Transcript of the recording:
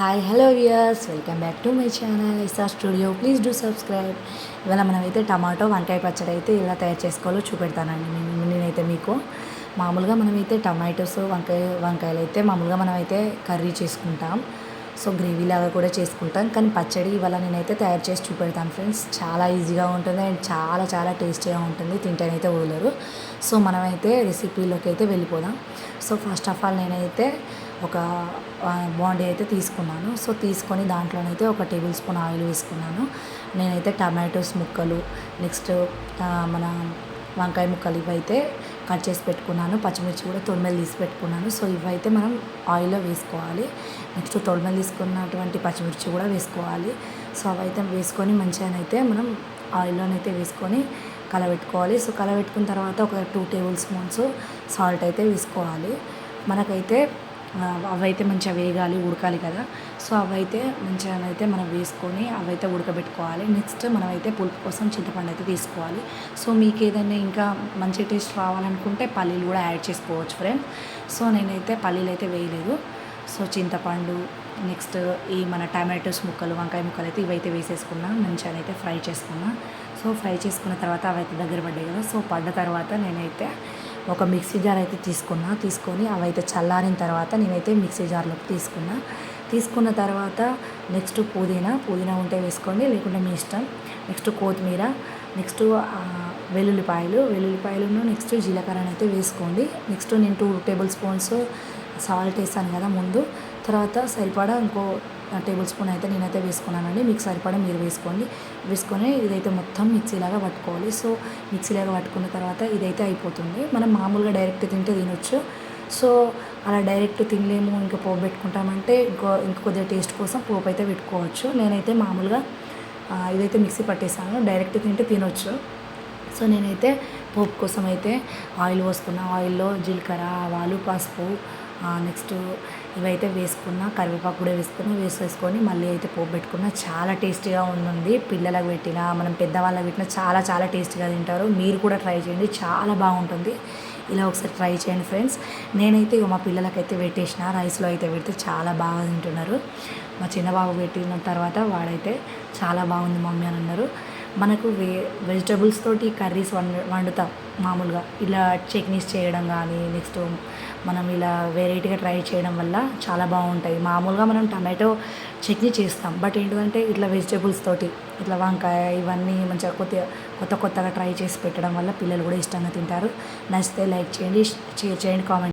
Hi hello viewers welcome back to my channel Isa studio please do subscribe ఇవాళ మనమైతే tomato వంకాయ పచ్చడి అయితే ఇలా తయారు చేసుకోవాలో చూపెడతానండి. నేను- నేనైతే మీకు మామూలుగా మనమైతే టమాటోస్ వంకాయ వంకాయలు అయితే మామూలుగా మనమైతే కర్రీ చేసుకుంటాం. సో గ్రేవీ లాగా కూడా చేసుకుంటాం. కానీ పచ్చడి ఇవాళ నేనైతే తయారు చేసి చూపెడతాను ఫ్రెండ్స్. చాలా ఈజీగా ఉంటుంది అండ్ చాలా చాలా టేస్టీగా ఉంటుంది. తింటేనైతే వదలరు సో మనమైతే రెసిపీలోకి అయితే వెళ్ళిపోదాం. సో ఫస్ట్ ఆఫ్ ఆల్ నేనైతే ఒక బాండీ అయితే తీసుకున్నాను. సో తీసుకొని దాంట్లోనైతే ఒక టేబుల్ స్పూన్ ఆయిల్ వేసుకున్నాను. నేనైతే టమాటోస్ ముక్కలు నెక్స్ట్ మన వంకాయ ముక్కలు ఇవైతే కట్ చేసి పెట్టుకున్నాను. పచ్చిమిర్చి కూడా తొడిమెలు తీసి పెట్టుకున్నాను. సో ఇవైతే మనం ఆయిల్లో వేసుకోవాలి. నెక్స్ట్ తొడిమెలు తీసుకున్నటువంటి పచ్చిమిర్చి కూడా వేసుకోవాలి. సో అవైతే వేసుకొని మంచిగానైతే మనం ఆయిల్లోనైతే వేసుకొని కలబెట్టుకోవాలి. సో కలబెట్టుకున్న తర్వాత ఒక టూ టేబుల్ స్పూన్స్ సాల్ట్ అయితే వేసుకోవాలి. మనకైతే అవైతే మంచిగా వేగాలి ఉడకాలి కదా. సో అవైతే మంచిగా అయితే మనం వేసుకొని అవైతే ఉడకబెట్టుకోవాలి. నెక్స్ట్ మనమైతే పులుపు కోసం చింతపండు అయితే తీసుకోవాలి. సో మీకు ఏదైనా ఇంకా మంచి టేస్ట్ రావాలనుకుంటే పల్లీలు కూడా యాడ్ చేసుకోవచ్చు ఫ్రెండ్. సో నేనైతే పల్లీలు అయితే వేయలేదు. సో చింతపండు నెక్స్ట్ ఈ మన టమాటోస్ ముక్కలు వంకాయ ముక్కలు అయితే ఇవైతే వేసేసుకున్నా మంచిగా అయితే ఫ్రై చేసుకున్నా. సో ఫ్రై చేసుకున్న తర్వాత అవైతే దగ్గర పడ్డాయి కదా. సో పడ్డ తర్వాత నేనైతే ఒక మిక్సీ జార్ అయితే తీసుకున్నా తీసుకొని అవైతే చల్లారిన తర్వాత నేనైతే మిక్సీ జార్లోకి తీసుకున్నా. తీసుకున్న తర్వాత నెక్స్ట్ పుదీనా పుదీనా ఉంటే వేసుకోండి లేకుంటే మీ ఇష్టం. నెక్స్ట్ కొత్తిమీర నెక్స్ట్ వెల్లుల్లిపాయలు. వెల్లుల్లిపాయలను నెక్స్ట్ జీలకర్రను అయితే వేసుకోండి. నెక్స్ట్ నేను టూ టేబుల్ స్పూన్స్ సాల్ట్ వేసాను కదా ముందు. తర్వాత సరిపడా ఇంకో టేబుల్ స్పూన్ అయితే నేనైతే వేసుకున్నానండి. మీకు సరిపడా మీరు వేసుకోండి. వేసుకొని ఇదైతే మొత్తం మిక్సీలాగా పట్టుకోవాలి. సో మిక్సీలాగా పట్టుకున్న తర్వాత ఇదైతే అయిపోతుంది. మనం మామూలుగా డైరెక్ట్ తింటే తినొచ్చు. సో అలా డైరెక్ట్ తినలేము ఇంకా పోపు పెట్టుకుంటామంటే ఇంకో ఇంకా కొద్దిగా టేస్ట్ కోసం పోపు అయితే పెట్టుకోవచ్చు. నేనైతే మామూలుగా ఇదైతే మిక్సీ పట్టేసాను. డైరెక్ట్ తింటే తినొచ్చు. సో నేనైతే పోపు కోసం అయితే ఆయిల్ పోసుకున్నా. ఆయిల్లో జీలకర్ర ఆవాలు పసుపు నెక్స్ట్ ఇవైతే వేసుకున్న కరివేపాకు కూడా వేసుకుని వేసేసుకొని మళ్ళీ అయితే పోపు పెట్టుకున్న చాలా టేస్టీగా ఉంటుంది. పిల్లలకు పెట్టినా మనం పెద్దవాళ్ళకి పెట్టినా చాలా చాలా టేస్టీగా తింటారు. మీరు కూడా ట్రై చేయండి చాలా బాగుంటుంది. ఇలా ఒకసారి ట్రై చేయండి ఫ్రెండ్స్. నేనైతే మా పిల్లలకైతే పెట్టేసిన రైస్లో అయితే పెడితే చాలా బాగా తింటున్నారు. మా చిన్నబాబు పెట్టిన తర్వాత వాడైతే చాలా బాగుంది మమ్మీ అని అన్నారు. మనకు వే వెజిటబుల్స్ తోటి కర్రీస్ వండ వండుతాం మామూలుగా. ఇలా చట్నీస్ చేయడం కానీ నెక్స్ట్ మనం ఇలా వెరైటీగా ట్రై చేయడం వల్ల చాలా బాగుంటాయి. మామూలుగా మనం టమాటో చట్నీ చేస్తాం. బట్ ఏంటంటే ఇట్లా వెజిటబుల్స్ తోటి ఇట్లా వంకాయ ఇవన్నీ మంచిగా కొత్త కొత్త కొత్తగా ట్రై చేసి పెట్టడం వల్ల పిల్లలు కూడా ఇష్టంగా తింటారు. నచ్చితే లైక్ చేయండి షేర్ చేయండి కామెంట్